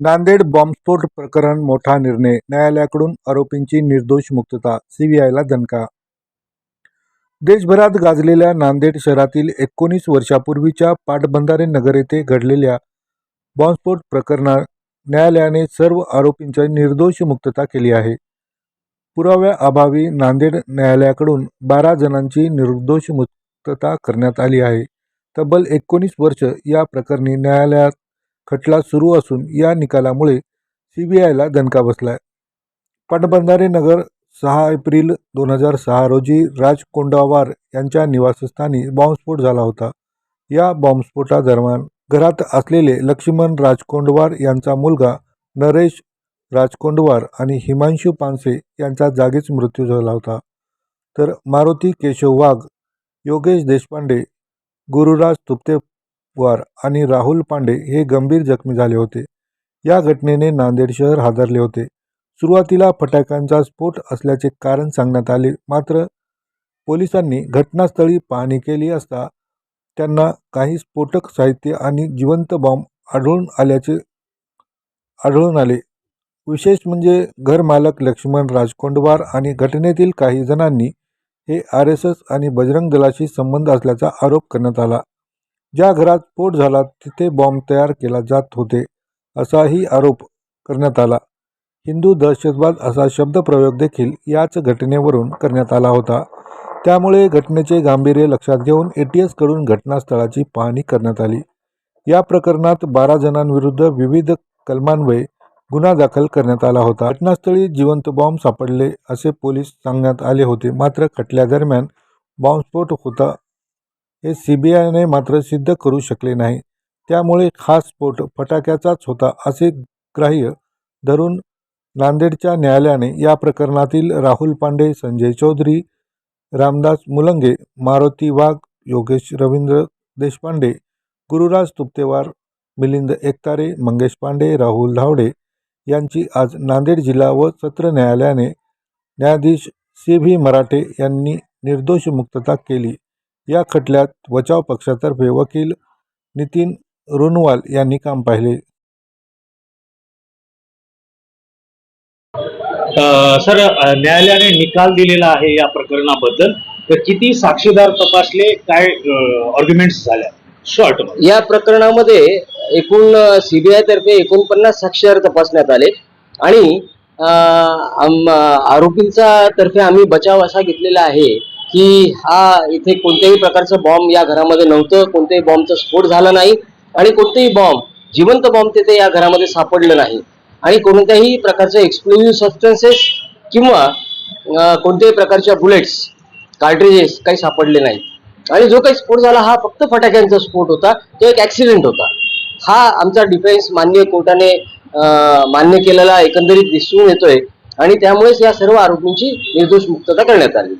नांदेड बॉम्बस्फोट प्रकरण मोठा निर्णय. न्यायालयाकडून आरोपींची निर्दोष मुक्तता. सीबीआयला दणका. देशभरात गाजलेल्या नांदेड शहरातील एकोणीस वर्षापूर्वीच्या पाटबंधारे नगर येथे घडलेल्या बॉम्बस्फोट प्रकरणात न्यायालयाने सर्व आरोपींची निर्दोष मुक्तता केली आहे. पुराव्याअभावी नांदेड न्यायालयाकडून बारा जणांची निर्दोष मुक्तता करण्यात आली आहे. तब्बल एकोणीस वर्ष या प्रकरणी न्यायालयात खटला सुरू असून या निकालामुळे सी बी आयला दणका बसलाय. पाटबंधारे नगर सहा एप्रिल दोन हजार सहा रोजी राज कोंडावार यांच्या निवासस्थानी बॉम्बस्फोट झाला होता. या बॉम्बस्फोटादरम्यान घरात असलेले लक्ष्मण राजकोंडवार यांचा मुलगा नरेश राजकोंडवार आणि हिमांशू पानसे यांचा जागीच मृत्यू झाला होता. तर मारुती केशव वाघ योगेश देशपांडे गुरुराज वार आणि राहुल पांडे हे गंभीर जखमी झाले होते. या घटनेने नांदेड शहर हादरले होते. सुरुवातीला फटाक्यांचा स्फोट असल्याचे कारण सांगण्यात आले. मात्र पोलिसांनी घटनास्थळी पाहणी केली असता त्यांना काही स्फोटक साहित्य आणि जिवंत बॉम्ब आढळून आल्याचे आढळून आले. विशेष म्हणजे घरमालक लक्ष्मण राजकोंडवार आणि घटनेतील काही जणांनी हे आर एस एस आणि बजरंग दलाशी संबंध असल्याचा आरोप करण्यात आला. ज्या घरात स्फोट झाला तिथे बॉम्ब तयार केला जात होते असाही आरोप करण्यात आला. हिंदू दहशतवाद असा शब्दप्रयोग देखील याच घटनेवरून करण्यात आला होता. त्यामुळे घटनेचे गांभीर्य लक्षात घेऊन ए टी एसकडून घटनास्थळाची पाहणी करण्यात आली. या प्रकरणात बारा जणांविरुद्ध विविध कलमान्वये गुन्हा दाखल करण्यात आला होता. घटनास्थळी जिवंत बॉम्ब सापडले असे पोलीस सांगण्यात आले होते. मात्र खटल्यादरम्यान बॉम्बस्फोट होता हे सी बी आयने मात्र सिद्ध करू शकले नाही. त्यामुळे हा स्फोट फटाक्याचाच होता असे ग्राह्य धरून नांदेडच्या न्यायालयाने या प्रकरणातील राहुल पांडे संजय चौधरी रामदास मुलंगे मारुती वाघ योगेश रवींद्र देशपांडे गुरुराज तुप्तेवार मिलिंद एकतारे मंगेश पांडे राहुल धावडे यांची आज नांदेड जिल्हा व सत्र न्यायालयाने न्यायाधीश सी व्ही मराठे यांनी निर्दोष मुक्तता केली. या खटल्यात बचाव पक्षातर्फे वकील नितीन रुनवाल यांनी काम पाहिले. सर न्यायालयाने निकाल दिलेला आहे या प्रकरणाबद्दल. तर किती साक्षीदार तपासले? काय आर्ग्युमेंट्स झाल्या? शॉर्ट या प्रकरणामध्ये एकूण सीबीआय तर्फे एकोणपन्नास साक्षीदार तपासण्यात आले. आणि आरोपींचा तर्फे आम्ही बचाव असा घेतलेला आहे. की हा इथे कोणत्याही प्रकारचं बॉम्ब या घरामध्ये नव्हतं कोणत्याही बॉम्बचा स्फोट झाला नाही आणि कोणतेही बॉम्ब जिवंत बॉम्ब तिथे या घरामध्ये सापडलं नाही. आणि कोणत्याही प्रकारचे एक्सप्लोजिव्ह सबस्टन्सेस किंवा कोणत्याही प्रकारच्या बुलेट्स कार्ट्रिजेस काही सापडले नाही. आणि जो काही स्फोट झाला हा फक्त फटाक्यांचा स्फोट होता तो एक ऍक्सिडेंट होता. हा आमचा डिफेन्स मान्य कोर्टाने मान्य केलेला एकंदरीत दिसून येतोय आणि त्यामुळेच या सर्व आरोपींची निर्दोष मुक्तता करण्यात आली